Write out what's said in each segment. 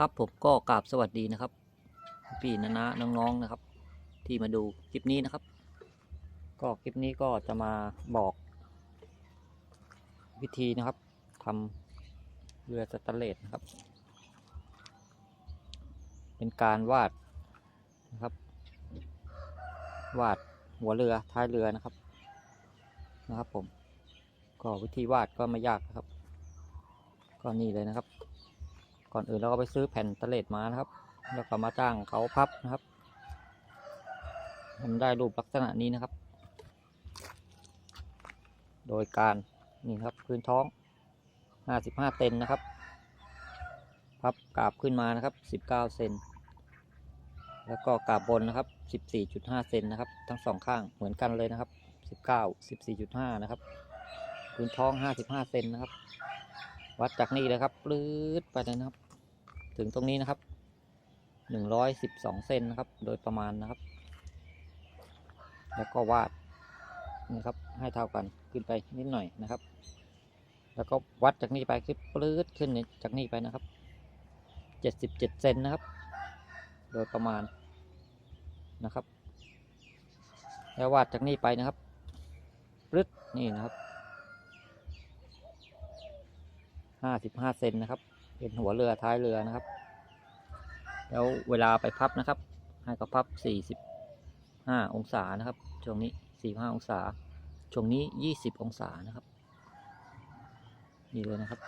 ครับผมก็กราบสวัสดีนะครับ พี่นานาน้องๆนะครับ ที่มาดูคลิปนี้นะครับ ก็คลิปนี้ก็จะมาบอก วิธีนะครับทำเรือสแตนเลสนะครับ เป็นการวาดนะครับ วาดหัวเรือท้ายเรือนะครับนะครับผม ก็วิธีวาดก็ไม่ยากนะครับ ก็นี่เลยนะครับ ก่อนอื่นเราก็ไปซื้อแผ่นตนเลสมานะครับ แล้วก็มาจ้างเขาพับนะครับให้มันได้รูปลักษณะนี้นะครับ โดยการนี่ครับพื้นท้อง 55 เซนนะครับ พับกาบขึ้นมานะครับ 19 เซน แล้วก็กาบบนนะครับ 14.5 เซนนะครับ ทั้งสองข้างเหมือนกันเลยนะครับ 19 14.5 นะครับ พื้นท้อง 55 เซนนะครับ วัดจากนี่เลยครับ ปลื้ดไปเลยนะครับ ถึงตรงนี้นะครับ112เซนนะครับ โดยประมาณนะครับ แล้วก็วาดนี่ครับ ให้เท่ากันขึ้นไปนิดหน่อยนะครับ แล้วก็วัดจากนี่ไปคือปลื้ดขึ้นจากนี่ไปนะครับ77เซนนะครับ โดยประมาณนะครับ แล้ววาดจากนี่ไปนะครับปลื้ดนี่นะครับห้าสิบห้าเซนนะครับ เป็นหัวเรือท้ายเรือนะครับ แล้วเวลาไปพับนะครับ ให้ก็พับสี่สิบห้าองศานะครับช่วงนี้สี่ห้าองศาช่วงนี้ยี่สิบองศานะครับ นี่เลยนะครับ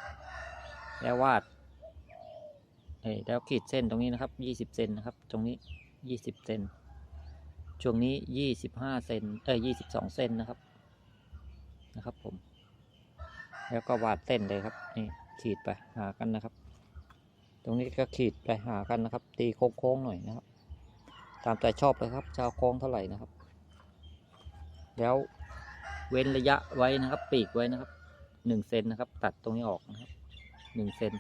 แล้ววาดเอ้แล้วขีดเส้นตรงนี้นะครับยี่สิบเซนนะครับ ตรงนี้ยี่สิบเซนช่วงนี้ยี่สิบห้าเซนเอ้ยยี่สิบสองเซนนะครับ นะครับผม แล้วก็วาดเส้นเลยครับ นี่ ขีดไปหากันนะครับ ตรงนี้ก็ขีดไปหากันนะครับ ตีโค้งๆหน่อยนะครับ ตามใจชอบเลยครับจะเอาโค้งเท่าไหร่นะครับ แล้วเว้นระยะไว้นะครับ ปีกไว้นะครับหนึ่งเซนนะครับ ตัดตรงนี้ออกนะครับหนึ่งเซน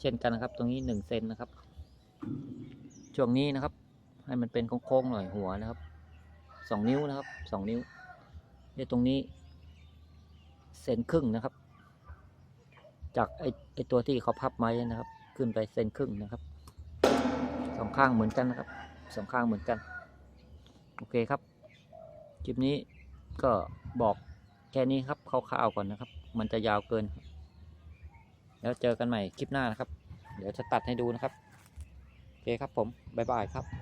เช่นกันนะครับ ตรงนี้หนึ่งเซนนะครับ ช่วงนี้นะครับ ให้มันเป็นโค้งๆหน่อยหัวนะครับสองนิ้วนะครับสองนิ้วเนี่ยตรงนี้เซนครึ่งนะครับ จากไอไอตัวที่เขาพับไม้นะครับ ขึ้นไปเซนครึ่งนะครับสองข้างเหมือนกันนะครับสองข้างเหมือนกัน โอเคครับคลิปนี้ก็บอกแค่นี้ครับคร่าวๆก่อนนะครับ มันจะยาวเกิน แล้วเจอกันใหม่คลิปหน้านะครับ เดี๋ยวจะตัดให้ดูนะครับ โอเคครับผม บ๊ายบายครับ